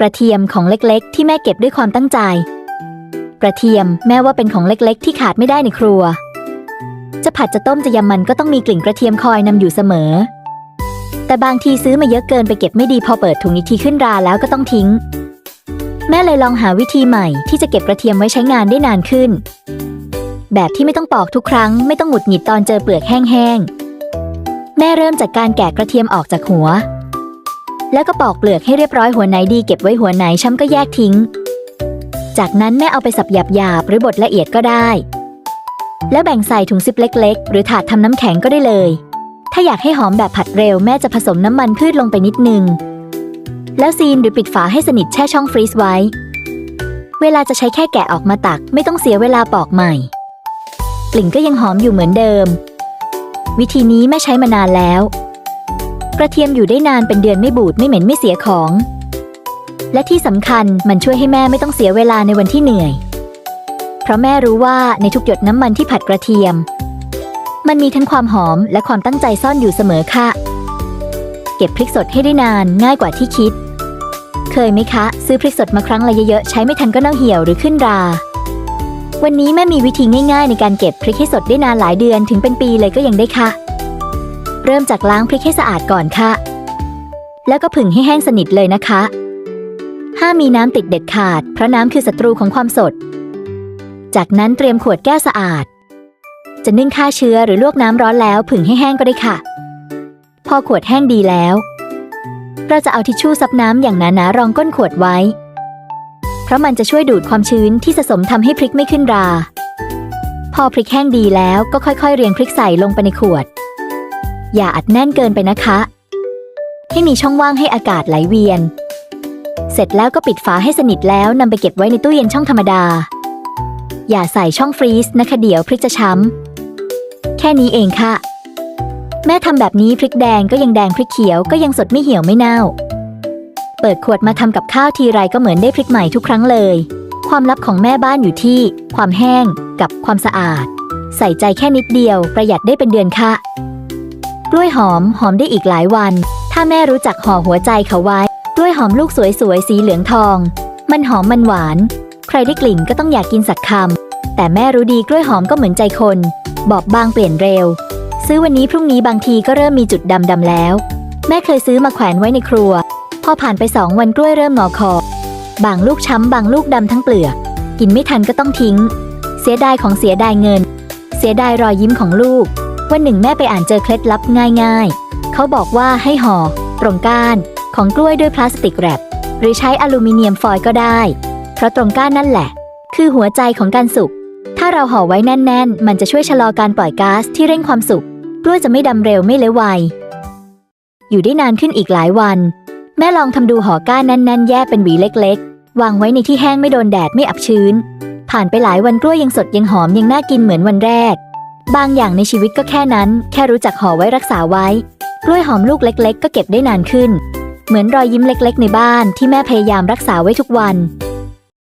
กระเทียมของเล็กๆ ที่แม่เก็บด้วยความตั้งใจ กระเทียมแม่ว่าเป็นของเล็กๆ ที่ขาดไม่ได้ในครัว จะผัดจะต้มจะยำมันก็ต้องมีกลิ่นกระเทียมคอยนำอยู่เสมอ แต่บางทีซื้อมาเยอะเกินไปเก็บไม่ดีพอเปิดถุงอีกทีขึ้นราแล้วก็ต้องทิ้ง แม่เลยลองหาวิธีใหม่ที่จะเก็บกระเทียมไว้ใช้งานได้นานขึ้น แบบที่ไม่ต้องปอกทุกครั้งไม่ต้องหงุดหงิดตอนเจอเปลือกแห้งๆแม่เริ่มจากการแกะกระเทียมออกจากหัว แล้วก็ปอกเปลือกให้เรียบร้อยหัวไหนดีเก็บไว้หัวไหนช้ำก็แยกทิ้ง จากนั้นแม่เอาไปสับหยาบๆหรือบดละเอียดก็ได้ แล้วแบ่งใส่ถุงซิปเล็ก ๆ หรือถาดทำน้ำแข็งก็ได้เลย ถ้าอยากให้หอมแบบผัดเร็วแม่จะผสมน้ำมันพืชลงไปนิดนึง แล้วซีนหรือปิดฝาให้สนิทแช่ช่องฟรีซไว้ เวลาจะใช้แค่แกะออกมาตัก ไม่ต้องเสียเวลาปอกใหม่กลิ่นก็ยังหอมอยู่เหมือนเดิม วิธีนี้แม่ใช้มานานแล้ว กระเทียมอยู่ได้นานเป็นเดือนไม่บูดไม่เหม็นไม่เสียของ และที่สำคัญมันช่วยให้แม่ไม่ต้องเสียเวลาในวันที่เหนื่อย เพราะแม่รู้ว่าในทุกหยดน้ำมันที่ผัดกระเทียม มันมีทั้งความหอมและความตั้งใจซ่อนอยู่เสมอค่ะ เก็บพริกสดให้ได้นานง่ายกว่าที่คิด เคยไหมคะ ซื้อพริกสดมาครั้งละเยอะๆใช้ไม่ทันก็เน่าเหี่ยวหรือขึ้นรา วันนี้แม่มีวิธีง่าย ๆ ในการเก็บพริกให้สดได้นานหลายเดือนถึงเป็นปีเลยก็ยังได้ค่ะ เริ่มจากล้างพริกให้สะอาดก่อนค่ะ แล้วก็ผึ่งให้แห้งสนิทเลยนะคะ ห้ามมีน้ำติดเด็ดขาด เพราะน้ำคือศัตรูของความสด จากนั้นเตรียมขวดแก้วสะอาด จะนึ่งฆ่าเชื้อหรือลวกน้ำร้อนแล้วผึ่งให้แห้งก็ได้ค่ะ พอขวดแห้งดีแล้ว เราจะเอาทิชชู่ซับน้ำอย่างหนาๆรองก้นขวดไว้ เพราะมันจะช่วยดูดความชื้นที่สะสมทำให้พริกไม่ขึ้นรา พอพริกแห้งดีแล้วก็ค่อยๆ เรียงพริกใส่ลงไปในขวด อย่าอัดแน่นเกินไปนะคะ ให้มีช่องว่างให้อากาศไหลเวียน เสร็จแล้วก็ปิดฝาให้สนิทแล้วนำไปเก็บไว้ในตู้เย็นช่องธรรมดา อย่าใส่ช่องฟรีซนะคะเดี๋ยวพริกจะช้ำแค่นี้เองค่ะ แม่ทำแบบนี้พริกแดงก็ยังแดงพริกเขียวก็ยังสดไม่เหี่ยวไม่เน่า เปิดขวดมาทำกับข้าวทีไรก็เหมือนได้พริกใหม่ทุกครั้งเลย ความลับของแม่บ้านอยู่ที่ ความแห้งกับความสะอาด ใส่ใจแค่นิดเดียวประหยัดได้เป็นเดือนค่ะ กล้วยหอมหอมได้อีกหลายวัน ถ้าแม่รู้จักห่อหัวใจเขาไว้ กล้วยหอมลูกสวยๆสีเหลืองทอง มันหอมมันหวาน ใครได้กลิ่นก็ต้องอยากกินสักคำแต่แม่รู้ดีกล้วยหอมก็เหมือนใจคน บอบบางเปลี่ยนเร็ว ซื้อวันนี้พรุ่งนี้บางทีก็เริ่มมีจุดดำดำแล้ว แม่เคยซื้อมาแขวนไว้ในครัว พอผ่านไปสองวันกล้วยเริ่มงอคอบางลูกช้ำบางลูกดำทั้งเปลือก กินไม่ทันก็ต้องทิ้ง เสียดายของเสียดายเงิน เสียดายรอยยิ้มของลูก วันหนึ่งแม่ไปอ่านเจอเคล็ดลับง่ายๆ เขาบอกว่าให้ห่อตรงก้านของกล้วยด้วยพลาสติกแรปหรือใช้อลูมิเนียมฟอยล์ก็ได้ เพราะตรงก้านนั่นแหละ คือหัวใจของการสุก ถ้าเราห่อไว้แน่น ๆ มันจะช่วยชะลอการปล่อยก๊าซที่เร่งความสุกกล้วยจะไม่ดำเร็วไม่เละไวอยู่ได้นานขึ้นอีกหลายวัน แม่ลองทำดูห่อก้านแน่น ๆ แยกเป็นหวีเล็ก ๆ วางไว้ในที่แห้งไม่โดนแดดไม่อับชื้น ผ่านไปหลายวันกล้วยยังสดยังหอมยังน่ากินเหมือนวันแรก บางอย่างในชีวิตก็แค่นั้น แค่รู้จักห่อไว้รักษาไว้ กล้วยหอมลูกเล็ก ๆ ก็เก็บได้นานขึ้น เหมือนรอยยิ้มเล็ก ๆ ในบ้านที่แม่พยายามรักษาไว้ทุกวัน